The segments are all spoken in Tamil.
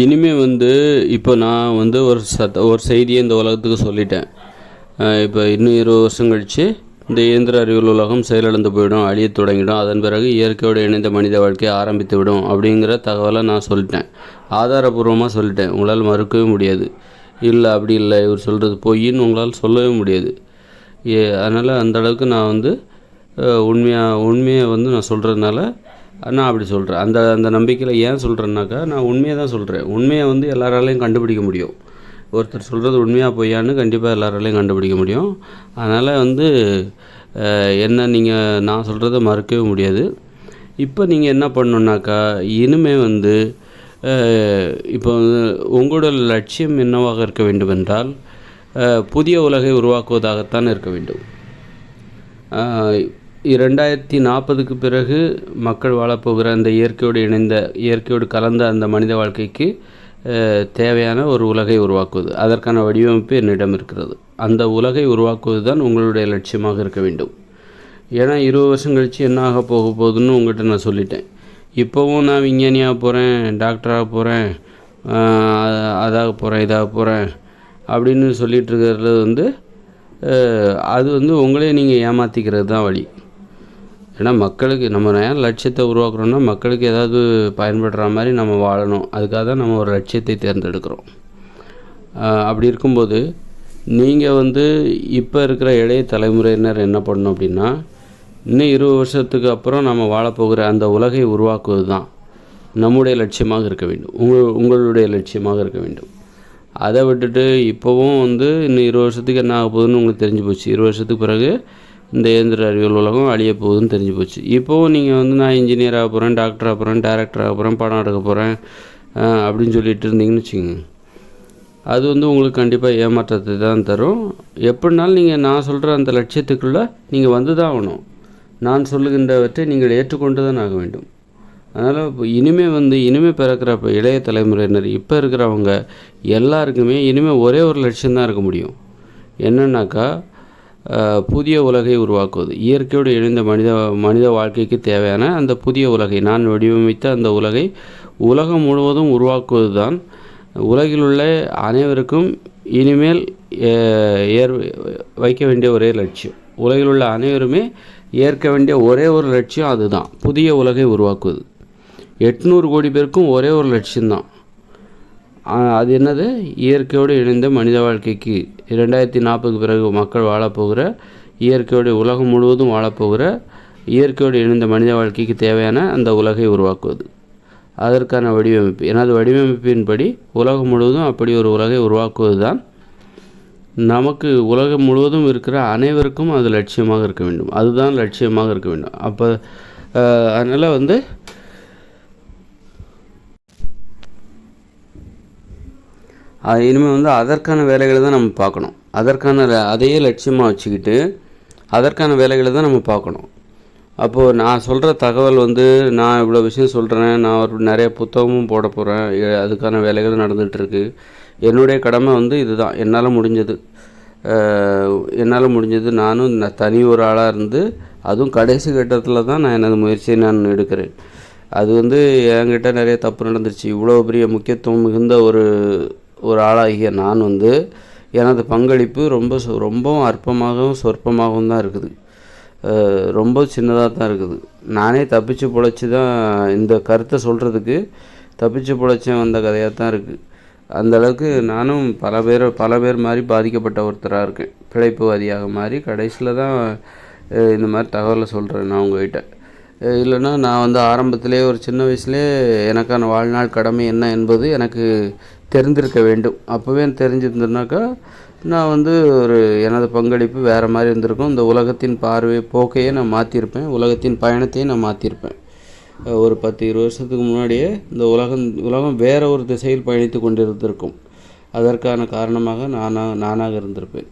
இனிமே வந்து இப்போ நான் வந்து ஒரு சத்த ஒரு செய்தியை இந்த உலகத்துக்கு சொல்லிட்டேன். இப்போ இன்னும் இருபது வருஷம் கழித்து இந்த இயந்திர அறிவியல் உலகம் செயலிழந்து போயிடும் அழியத் தொடங்கிடும் அதன் பிறகு இயற்கையோடு இணைந்த மனித வாழ்க்கையை ஆரம்பித்து விடும் அப்படிங்கிற தகவலை நான் சொல்லிட்டேன். ஆதாரபூர்வமாக சொல்லிட்டேன். உங்களால் மறுக்கவே முடியாது. இல்லை அப்படி இல்லை இவர் சொல்கிறது பொய்ன்னு உங்களால் சொல்லவே முடியாது. ஏ அதனால் அந்த அளவுக்கு நான் வந்து உண்மையாக உண்மையை வந்து நான் சொல்கிறதுனால நான் அப்படி சொல்கிறேன் அந்த அந்த நம்பிக்கையில் ஏன் சொல்கிறேன்னாக்கா நான் உண்மையை தான் சொல்கிறேன் உண்மையை வந்து எல்லாராலையும் கண்டுபிடிக்க முடியும். ஒருத்தர் சொல்கிறது உண்மையாக பொய்யான்னு கண்டிப்பாக எல்லாராலையும் கண்டுபிடிக்க முடியும். அதனால் வந்து என்ன நீங்கள் நான் சொல்கிறத மறுக்கவே முடியாது. இப்போ நீங்கள் என்ன பண்ணணுன்னாக்கா இனிமே வந்து இப்போ உங்களோட லட்சியம் என்னவாக இருக்க வேண்டும் என்றால் புதிய உலகை உருவாக்குவதாகத்தான் இருக்க வேண்டும். இரண்டாயிரத்தி நாற்பதுக்கு பிறகு மக்கள் வாழப்போகிற அந்த இயற்கையோடு இணைந்த இயற்கையோடு கலந்த அந்த மனித வாழ்க்கைக்கு தேவையான ஒரு உலகை உருவாக்குவது. அதற்கான வடிவமைப்பு என்னிடம் இருக்கிறது. அந்த உலகை உருவாக்குவது தான் உங்களுடைய லட்சியமாக இருக்க வேண்டும். ஏன்னா இருபது வருஷம் கழித்து என்ன ஆக போக போகுதுன்னு உங்கள்கிட்ட நான் சொல்லிட்டேன். இப்போவும் நான் விஞ்ஞானியாக போகிறேன் டாக்டராக போகிறேன் அதாக போகிறேன் இதாக போகிறேன் அப்படின்னு சொல்லிகிட்டு இருக்கிறது வந்து அது வந்து உங்களே நீங்கள் ஏமாற்றிக்கிறது தான் வழி. ஏன்னா மக்களுக்கு நம்ம ஏன் லட்சியத்தை உருவாக்குறோம்னா மக்களுக்கு ஏதாவது பயன்படுற மாதிரி நம்ம வாழணும். அதுக்காக தான் நம்ம ஒரு லட்சியத்தை தேர்ந்தெடுக்கிறோம். அப்படி இருக்கும்போது நீங்கள் வந்து இப்போ இருக்கிற இளைய தலைமுறையினர் என்ன பண்ணணும் அப்படின்னா இன்னும் இருபது வருஷத்துக்கு அப்புறம் நம்ம வாழப்போகிற அந்த உலகை உருவாக்குவது தான் நம்முடைய லட்சியமாக இருக்க வேண்டும். உங்கள் உங்களுடைய லட்சியமாக இருக்க வேண்டும். அதை விட்டுட்டு இப்போவும் வந்து இன்னும் இருபது வருஷத்துக்கு என்ன ஆக போகுதுன்னு உங்களுக்கு தெரிஞ்சு போச்சு. இருபது வருஷத்துக்கு பிறகு இந்த இயந்திர அறிவியல் உலகம் அழிய போகுதுன்னு தெரிஞ்சு போச்சு. இப்போவும் நீங்கள் வந்து நான் இன்ஜினியர் ஆக போகிறேன் டாக்டர் ஆக போகிறேன் டேரக்டர் ஆக போகிறேன் படம் எடுக்க போகிறேன் அப்படின்னு சொல்லிட்டு இருந்தீங்கன்னு வச்சுக்கோங்க. அது வந்து உங்களுக்கு கண்டிப்பாக ஏமாற்றத்தை தான் தரும். எப்படினாலும் நீங்கள் நான் சொல்கிற அந்த லட்சியத்துக்குள்ளே நீங்கள் வந்து தான் ஆகணும். நான் சொல்லுகின்றவற்றை நீங்கள் ஏற்றுக்கொண்டு தான் ஆக வேண்டும். அதனால் இப்போ இனிமேல் வந்து இனிமேல் பிறக்கிற இப்போ இளைய தலைமுறையினர் இப்போ இருக்கிறவங்க எல்லாருக்குமே இனிமேல் ஒரே ஒரு லட்சியம் தான் இருக்க முடியும். என்னன்னாக்கா புதிய உலகை உருவாக்குவது. இயற்கையோடு இணைந்த மனித மனித வாழ்க்கைக்கு தேவையான அந்த புதிய உலகை நான் வடிவமைத்த அந்த உலகை உலகம் முழுவதும் உருவாக்குவது தான் உலகில் உள்ள அனைவருக்கும் இனிமேல் ஏர் ஏற் வைக்க வேண்டிய ஒரே லட்சியம். உலகில் உள்ள அனைவருமே ஏற்க வேண்டிய ஒரே ஒரு லட்சியம் அதுதான். புதிய உலகை உருவாக்குவது. எட்நூறு கோடி பேருக்கும் ஒரே ஒரு லட்சியம்தான். அது என்னது? இயற்கையோடு இணைந்த மனித வாழ்க்கைக்கு இரண்டாயிரத்தி நாற்பதுக்கு பிறகு மக்கள் வாழப்போகிற இயற்கையோடு உலகம் முழுவதும் வாழப்போகிற இயற்கையோடு இணைந்த மனித வாழ்க்கைக்கு தேவையான அந்த உலகை உருவாக்குவது. அதற்கான வடிவமைப்பு. எனது வடிவமைப்பின்படி உலகம் முழுவதும் அப்படி ஒரு உலகை உருவாக்குவது தான். நமக்கு உலகம் முழுவதும் இருக்கிற அனைவருக்கும் அது லட்சியமாக இருக்க வேண்டும். அதுதான் லட்சியமாக இருக்க வேண்டும். அப்போ அதனால் வந்து இனிமேல் வந்து அதற்கான வேலைகளை தான் நம்ம பார்க்கணும். அதற்கான அதையே லட்சியமாக வச்சுக்கிட்டு அதற்கான வேலைகளை தான் நம்ம பார்க்கணும். அப்போது நான் சொல்கிற தகவல் வந்து நான் இவ்வளோ விஷயம் சொல்கிறேன் நான் ஒரு நிறைய புத்தகமும் போட போகிறேன் அதுக்கான வேலைகள் நடந்துகிட்ருக்கு என்னுடைய கடமை வந்து இதுதான். என்னால் முடிஞ்சது. என்னால் முடிஞ்சது. நானும் நான் தனி ஒரு ஆளாக இருந்து அதுவும் கடைசி கட்டத்தில் தான் நான் எனது முயற்சியை நான் எடுக்கிறேன். அது வந்து என்கிட்ட நிறைய தப்பு நடந்துருச்சு. இவ்வளோ பெரிய முக்கியத்துவம் மிகுந்த ஒரு ஒரு ஆளாகிய நான் வந்து எனது பங்களிப்பு ரொம்ப ரொம்பவும் அற்பமாகவும் சொற்பமாகவும் தான் இருக்குது. ரொம்ப சின்னதாக தான் இருக்குது. நானே தப்பிச்சு பிழைச்சி தான் இந்த கருத்தை சொல்கிறதுக்கு தப்பிச்சு பிழைச்சேன் வந்த கதையாக தான் இருக்குது அந்தளவுக்கு நானும் பல பேர் பல பேர் மாதிரி பாதிக்கப்பட்ட ஒருத்தராக இருக்கேன். பிழைப்புவாதியாக மாறி கடைசியில் தான் இந்த மாதிரி தகவலை சொல்கிறேன் நான் உங்ககிட்ட. இல்லைன்னா நான் வந்து ஆரம்பத்திலே ஒரு சின்ன வயசுலேயே எனக்கான வாழ்நாள் கடமை என்ன என்பது எனக்கு தெரிந்திருக்க வேண்டும். அப்போவே தெரிஞ்சிருந்ததுனாக்கா நான் வந்து ஒரு எனது பங்களிப்பு வேறு மாதிரி இருந்திருக்கும். இந்த உலகத்தின் பார்வை போக்கையே நான் மாற்றிருப்பேன் உலகத்தின் பயணத்தையே நான் மாற்றிருப்பேன் ஒரு பத்து இருபது வருஷத்துக்கு முன்னாடியே இந்த உலகம் உலகம் வேறு ஒரு திசையில் பயணித்து கொண்டிருந்திருக்கும். அதற்கான காரணமாக நானாக நானாக இருந்திருப்பேன்.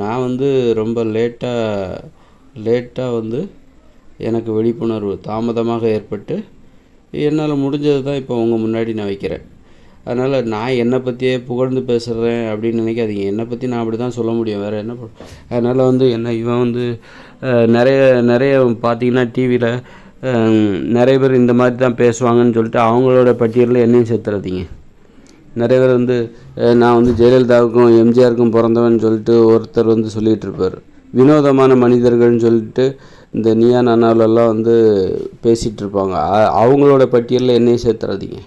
நான் வந்து ரொம்ப லேட்டாக லேட்டாக வந்து எனக்கு விழிப்புணர்வு தாமதமாக ஏற்பட்டு என்னால் முடிஞ்சது தான் இப்போ உங்கள் முன்னாடி நான் வைக்கிறேன். அதனால் நான் என்னை பற்றியே புகழ்ந்து பேசுகிறேன் அப்படின்னு நினைக்காதீங்க. என்னை பற்றி நான் அப்படி தான் சொல்ல முடியும். வேறு என்ன அதனால் வந்து என்ன இவன் வந்து நிறைய நிறைய பார்த்தீங்கன்னா டிவியில் நிறைய பேர் இந்த மாதிரி தான் பேசுவாங்கன்னு சொல்லிட்டு அவங்களோட பட்டியலில் என்னையும் சேர்த்துறாதீங்க. நிறைய பேர் வந்து நான் வந்து ஜெயலலிதாவுக்கும் எம்ஜிஆருக்கும் பிறந்தவன் சொல்லிட்டு ஒருத்தர் வந்து சொல்லிகிட்டு இருப்பார் வினோதமான மனிதர்கள்னு சொல்லிட்டு இந்த நீயா நானாவிலலாம் வந்து பேசிகிட்டு இருப்பாங்க அவங்களோட பட்டியலில் என்னையும் சேர்த்துறாதீங்க.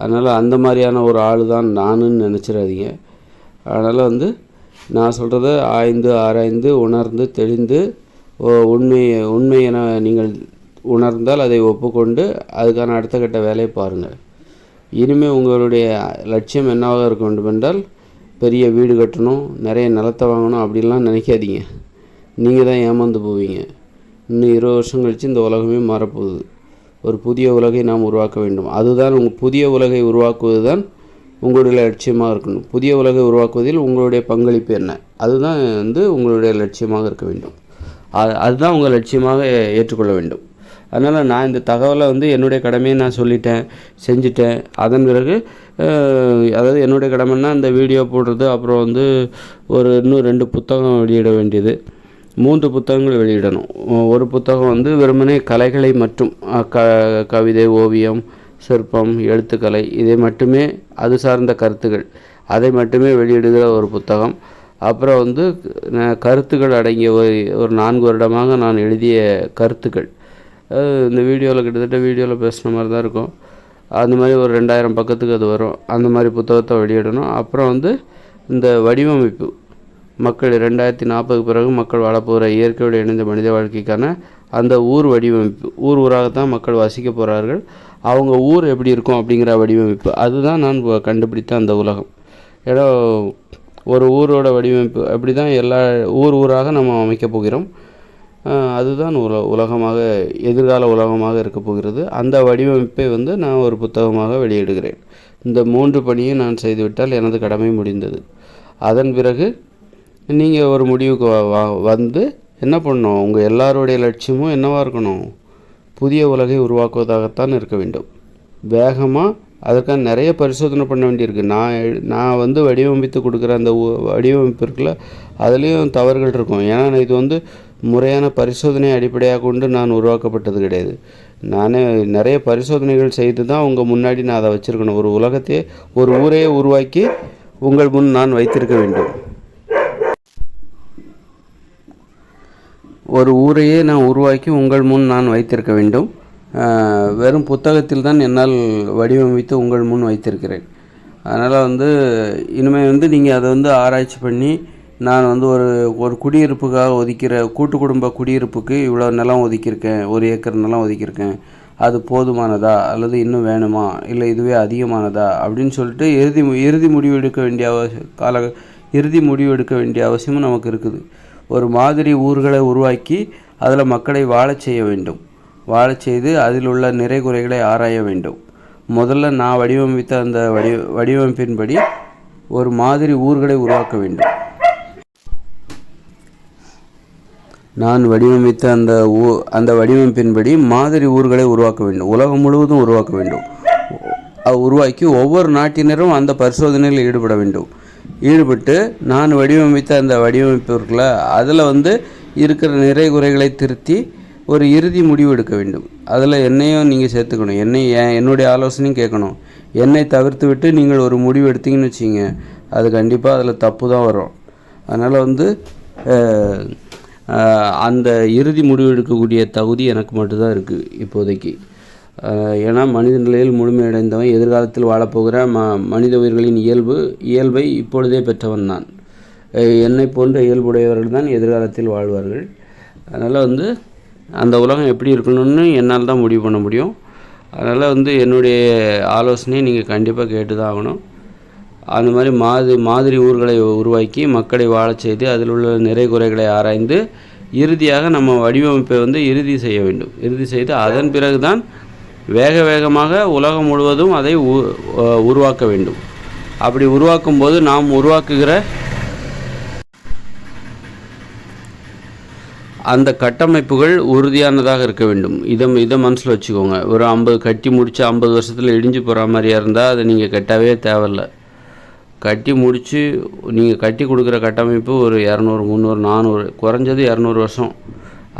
அதனால் அந்த மாதிரியான ஒரு ஆள் தான் நானுன்னு நினச்சிடாதீங்க. அதனால் வந்து நான் சொல்கிறத ஆய்ந்து ஆராய்ந்து உணர்ந்து தெளிந்து உண்மையை உண்மை என நீங்கள் உணர்ந்தால் அதை ஒப்புக்கொண்டு அதுக்கான அடுத்த கட்ட வேலையை பாருங்கள். இனிமேல் உங்களுடைய லட்சியம் என்னவாக இருக்க வேண்டும் என்றால் பெரிய வீடு கட்டணும் நிறைய நிலத்தை வாங்கணும் அப்படின்லாம் நினைக்காதீங்க. நீங்கள் தான் ஏமாந்து போவீங்க. இன்னும் இருபது வருஷம் கழித்து இந்த உலகமே மாறப்போகுது. ஒரு புதிய உலகை நாம் உருவாக்க வேண்டும். அதுதான் உங்கள் புதிய உலகை உருவாக்குவது தான் உங்களுடைய லட்சியமாக இருக்கணும். புதிய உலகை உருவாக்குவதில் உங்களுடைய பங்களிப்பு என்ன? அதுதான் வந்து உங்களுடைய லட்சியமாக இருக்க வேண்டும். அது அதுதான் உங்கள் லட்சியமாக ஏற்றுக்கொள்ள வேண்டும். அதனால் நான் இந்த தகவலை வந்து என்னுடைய கடமையை நான் சொல்லிட்டேன் செஞ்சுட்டேன். அதன் பிறகு அதாவது என்னுடைய கடமைன்னா இந்த வீடியோ போடுறது அப்புறம் வந்து ஒரு இன்னும் ரெண்டு புத்தகம் வெளியிட வேண்டியது. மூன்று புத்தகங்கள் வெளியிடணும். ஒரு புத்தகம் வந்து வெறுமனே கலைகளை மட்டும் க கவிதை ஓவியம் சிற்பம் எழுத்துக்கலை இதை மட்டுமே அது சார்ந்த கருத்துக்கள் அதை மட்டுமே வெளியிடுகிற ஒரு புத்தகம். அப்புறம் வந்து கருத்துக்கள் அடங்கிய ஒரு ஒரு நான்கு வருடமாக நான் எழுதிய கருத்துக்கள். இந்த வீடியோவில் கிட்டத்தட்ட வீடியோவில் பேசுன மாதிரி தான் இருக்கும். அந்த மாதிரி ஒரு ரெண்டாயிரம் பக்கத்துக்கு அது வரும். அந்த மாதிரி புத்தகத்தை வெளியிடணும். அப்புறம் வந்து இந்த வடிவமைப்பு. மக்கள் ரெண்டாயிரத்தி நாற்பதுக்கு பிறகு மக்கள் வாழப்போகிற இயற்கையோடு இணைந்த மனித வாழ்க்கைக்கான அந்த ஊர் வடிவமைப்பு ஊர் ஊராகத்தான் மக்கள் வசிக்க போகிறார்கள் அவங்க ஊர் எப்படி இருக்கும் அப்படிங்கிற வடிவமைப்பு. அதுதான் நான் கண்டுபிடித்த அந்த உலகம். ஏன்னா ஒரு ஊரோட வடிவமைப்பு அப்படி தான் எல்லா ஊர் ஊராக நம்ம அமைக்கப் போகிறோம். அதுதான் உல உலகமாக எதிர்கால உலகமாக இருக்கப் போகிறது. அந்த வடிவமைப்பை வந்து நான் ஒரு புத்தகமாக வெளியிடுகிறேன். இந்த மூன்று பணியை நான் செய்துவிட்டால் எனது கடமை முடிந்தது. அதன் பிறகு நீங்கள் ஒரு முடிவுக்கு வந்து என்ன பண்ணணும்? உங்கள் எல்லாருடைய லட்சியமும் என்னவாக இருக்கணும்? புதிய உலகை உருவாக்குவதாகத்தான் இருக்க வேண்டும். வேகமாக அதற்காக நிறைய பரிசோதனை பண்ண வேண்டியிருக்கு. நான் நான் வந்து வடிவமைத்து கொடுக்குற அந்த வடிவமைப்பு இருக்குல்ல அதுலேயும் தவறுகள் இருக்கும். ஏன்னா இது வந்து முறையான பரிசோதனை அடிப்படையாக கொண்டு நான் உருவாக்கப்பட்டது கிடையாது. நானே நிறைய பரிசோதனைகள் செய்து தான் உங்கள் முன்னாடி நான் அதை வச்சுருக்கணும். ஒரு உலகத்தையே ஒரு ஊரையே உருவாக்கி உங்கள் முன் நான் வைத்திருக்க வேண்டும். ஒரு ஊரையே நான் உருவாக்கி உங்கள் முன் நான் வைத்திருக்க வேண்டும். வெறும் புத்தகத்தில் தான் என்னால் வடிவமைத்து உங்கள் முன் வைத்திருக்கிறேன். அதனால் வந்து இனிமேல் வந்து நீங்கள் அதை வந்து ஆராய்ச்சி பண்ணி நான் வந்து ஒரு ஒரு குடியிருப்புக்காக ஒதுக்கிற கூட்டு குடும்ப குடியிருப்புக்கு இவ்வளோ நிலம் ஒதுக்கியிருக்கேன் ஒரு ஏக்கர் நிலம் ஒதுக்கியிருக்கேன். அது போதுமானதா? அல்லது இன்னும் வேணுமா? இல்லை இதுவே அதிகமானதா? அப்படின்னு சொல்லிட்டு இறுதி மு- இறுதி முடிவு எடுக்க வேண்டிய அவ- கால இறுதி முடிவு எடுக்க வேண்டிய அவசியமும் நமக்கு இருக்குது. ஒரு மாதிரி ஊர்களை உருவாக்கி அதில் மக்களை வாழச் செய்ய வேண்டும். வாழச் செய்து அதில் உள்ள நிறை குறைகளை ஆராய வேண்டும். முதல்ல நான் வடிவமைத்த அந்த வடி வடிவமைப்பின்படி ஒரு மாதிரி ஊர்களை உருவாக்க வேண்டும். நான் வடிவமைத்த அந்த ஊ அந்த வடிவமைப்பின்படி மாதிரி ஊர்களை உருவாக்க வேண்டும். உலகம் முழுவதும் உருவாக்க வேண்டும். உருவாக்கி ஒவ்வொரு நாட்டினரும் அந்த பரிசோதனையில் ஈடுபட வேண்டும். ஈடுபட்டு நான் வடிவமைத்த அந்த வடிவமைப்பு இருக்குல்ல அதில் வந்து இருக்கிற நிறை குறைகளை திருத்தி ஒரு இறுதி முடிவு எடுக்க வேண்டும். அதில் என்னையும் நீங்கள் சேர்த்துக்கணும். என்னை என்னுடைய ஆலோசனையும் கேட்கணும். என்னை தவிர்த்து விட்டு நீங்கள் ஒரு முடிவு எடுத்தீங்கன்னு வச்சிங்க அது கண்டிப்பாக அதில் தப்பு தான் வரும். அதனால் வந்து அந்த இறுதி முடிவு எடுக்கக்கூடிய தகுதி எனக்கு மட்டும்தான் இருக்குது இப்போதைக்கு. ஏன்னா மனித நிலையில் முழுமையடைந்தவன் எதிர்காலத்தில் வாழப்போகிற ம மனித உயிர்களின் இயல்பு இயல்பை இப்பொழுதே பெற்றவன் நான் என்னை போன்ற இயல்புடையவர்கள் தான் எதிர்காலத்தில் வாழ்வார்கள். அதனால் வந்து அந்த உலகம் எப்படி இருக்கணும்னு என்னால் தான் முடிவு பண்ண முடியும். அதனால் வந்து என்னுடைய ஆலோசனையை நீங்கள் கண்டிப்பாக கேட்டு தான் ஆகணும். அந்த மாதிரி மாதிரி மாதிரி ஊர்களை உருவாக்கி மக்களை வாழச் செய்து அதில் உள்ள நிறை குறைகளை ஆராய்ந்து இறுதியாக நம்ம வடிவமைப்பை வந்து இறுதி செய்ய வேண்டும். இறுதி செய்து அதன் பிறகு தான் வேக வேகமாக உலகம் முழுவதும் அதை உ- உருவாக்க வேண்டும். அப்படி உருவாக்கும் போது நாம் உருவாக்குகிற அந்த கட்டமைப்புகள் உறுதியானதாக இருக்க வேண்டும். இதை இதை மனசில் வச்சுக்கோங்க. ஒரு ஐம்பது கட்டி முடித்து ஐம்பது வருஷத்தில் இடிஞ்சு போகிற மாதிரியா இருந்தால் அதை நீங்கள் கட்டவே தேவையில்ல. கட்டி முடித்து நீங்கள் கட்டி கொடுக்குற கட்டமைப்பு ஒரு இரநூறு முந்நூறு நானூறு குறைஞ்சது இரநூறு வருஷம்.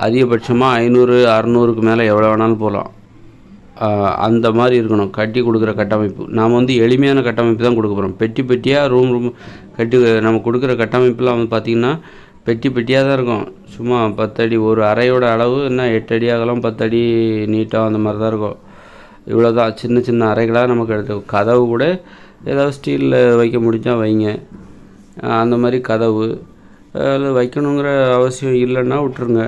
அதிகபட்சமாக ஐநூறு அறநூறுக்கு மேலே எவ்வளோ வேணாலும் போகலாம் அந்த மாதிரி இருக்கணும். கட்டி கொடுக்குற கட்டமைப்பு. நாம் வந்து எளிமையான கட்டமைப்பு தான் கொடுக்க போகிறோம் பெட்டி பெட்டியாக ரூம் ரூம் கட்டி நம்ம கொடுக்குற கட்டமைப்புலாம் வந்து பார்த்திங்கன்னா பெட்டி பெட்டியாக தான் இருக்கும். சும்மா பத்தடி ஒரு அறையோட அளவு என்ன எட்டு அடி அகலம் பத்தடி நீட்டாக அந்த மாதிரி தான் இருக்கும். இவ்வளோ தான் சின்ன சின்ன அறைகளாக நமக்கு எடுத்து கதவு கூட ஏதாவது ஸ்டீலில் வைக்க முடிஞ்சால் வைங்க. அந்த மாதிரி கதவு. அதில் வைக்கணுங்கிற அவசியம் இல்லைன்னா விட்டுருங்க.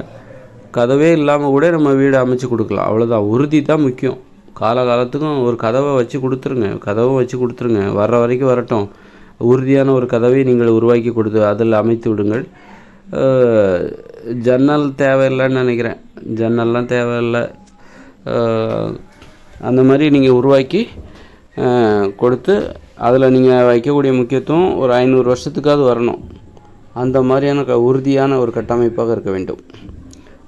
கதவே இல்லாமல் கூட நம்ம வீடு அமைச்சு கொடுக்கலாம். அவ்வளோதான் உறுதி தான் முக்கியம். காலகாலத்துக்கும் ஒரு கதவை வச்சு கொடுத்துருங்க. கதவும் வச்சு கொடுத்துருங்க. வர்ற வரைக்கும் வரட்டும். உறுதியான ஒரு கதவை நீங்கள் உருவாக்கி கொடுத்து அதில் அமைத்து விடுங்கள். ஜன்னல் தேவையில்லைன்னு நினைக்கிறேன். ஜன்னல்லாம் தேவையில்லை. அந்த மாதிரி நீங்கள் உருவாக்கி கொடுத்து அதில் நீங்கள் வைக்கக்கூடிய முக்கியத்துவம் ஒரு ஐநூறு வருஷத்துக்காவது வரணும். அந்த மாதிரியான க உறுதியான ஒரு கட்டமைப்பாக இருக்க வேண்டும்.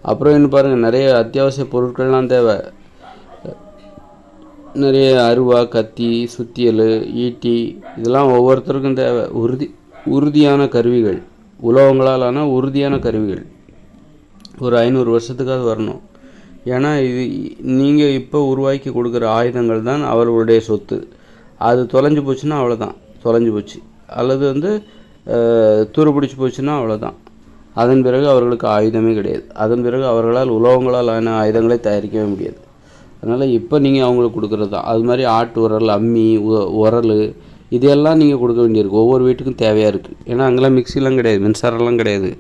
அப்புறம் என்ன பாருங்கள் நிறைய அத்தியாவசிய பொருட்கள்லாம் தேவை. நிறைய அருவா கத்தி சுத்தியல் ஈட்டி இதெல்லாம் ஒவ்வொருத்தருக்கும் தேவை. உறுதி உறுதியான கருவிகள். உலோகங்களாலான உறுதியான கருவிகள். ஒரு ஐநூறு வருஷத்துக்காவது வரணும். ஏன்னா இது நீங்கள் இப்போ உருவாக்கி கொடுக்குற ஆயுதங்கள் தான் அவர்களுடைய சொத்து. அது தொலைஞ்சு போச்சுன்னா அவ்வளோதான் தொலைஞ்சு போச்சு. அல்லது வந்து அஹ், துருப்பிடிச்சு போச்சுன்னா அவ்வளோதான் அதன் பிறகு அவர்களுக்கு ஆயுதமே கிடையாது. அதன் பிறகு அவர்களால் உலோகங்களால் ஆன ஆயுதங்களை தயாரிக்கவே முடியாது. அதனால் இப்போ நீங்கள் அவங்களுக்கு கொடுக்குறது தான். அது மாதிரி ஆட்டு உரல் அம்மி உ- உரல் இதெல்லாம் நீங்கள் கொடுக்க வேண்டியிருக்கு. ஒவ்வொரு வீட்டுக்கும் தேவையாக இருக்குது ஏன்னா அங்கெல்லாம் மிக்சிலாம் கிடையாது. மின்சாரம்லாம் கிடையாது.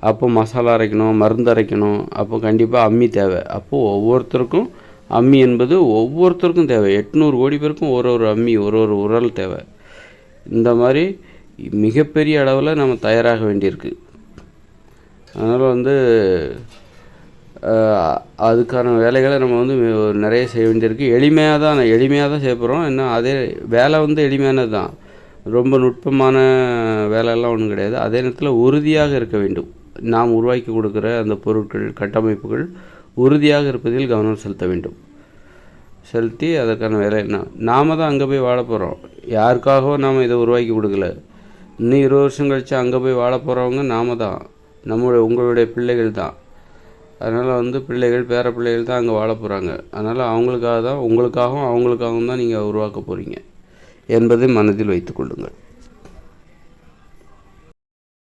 அப்போ மசாலா அரைக்கணும் மருந்து அரைக்கணும். அப்போ கண்டிப்பாக அம்மி தேவை. அப்போது ஒவ்வொருத்தருக்கும் அம்மி என்பது ஒவ்வொருத்தருக்கும் தேவை. எட்நூறு கோடி பேருக்கும் ஒரு ஒரு அம்மி ஒரு ஒரு உரல் தேவை. இந்த மாதிரி மிகப்பெரிய அளவில் நம்ம தயாராக வேண்டியிருக்கு. அதனால் வந்து அதுக்கான வேலைகளை நம்ம வந்து நிறைய செய்ய வேண்டியிருக்கு. எளிமையாக தான் எளிமையாக தான் செய்ய போகிறோம் இன்னும் அதே வேலை வந்து எளிமையானது தான். ரொம்ப நுட்பமான வேலையெல்லாம் ஒன்றும் கிடையாது. அதே நேரத்தில் உறுதியாக இருக்க வேண்டும். நாம் உருவாக்கி கொடுக்குற அந்த பொருட்கள் கட்டமைப்புகள் உறுதியாக இருப்பதில் கவனம் செலுத்த வேண்டும். செலுத்தி அதற்கான வேலை என்ன நாம தான் அங்கே போய் வாழ போகிறோம் யாருக்காகவும் நாம் இதை உருவாக்கி கொடுக்கல. இன்னும் இருபது வருஷம் கழித்து அங்கே போய் வாழ போகிறவங்க நாம தான். நம்மளுடைய உங்களுடைய பிள்ளைகள் தான். அதனால் வந்து பிள்ளைகள் பேர பிள்ளைகள் தான் அங்கே வாழ போகிறாங்க அதனால் அவங்களுக்காக தான் உங்களுக்காகவும் அவங்களுக்காகவும் தான் நீங்கள் உருவாக்க போகிறீங்க என்பதை மனதில் வைத்துக்கொள்ளுங்கள்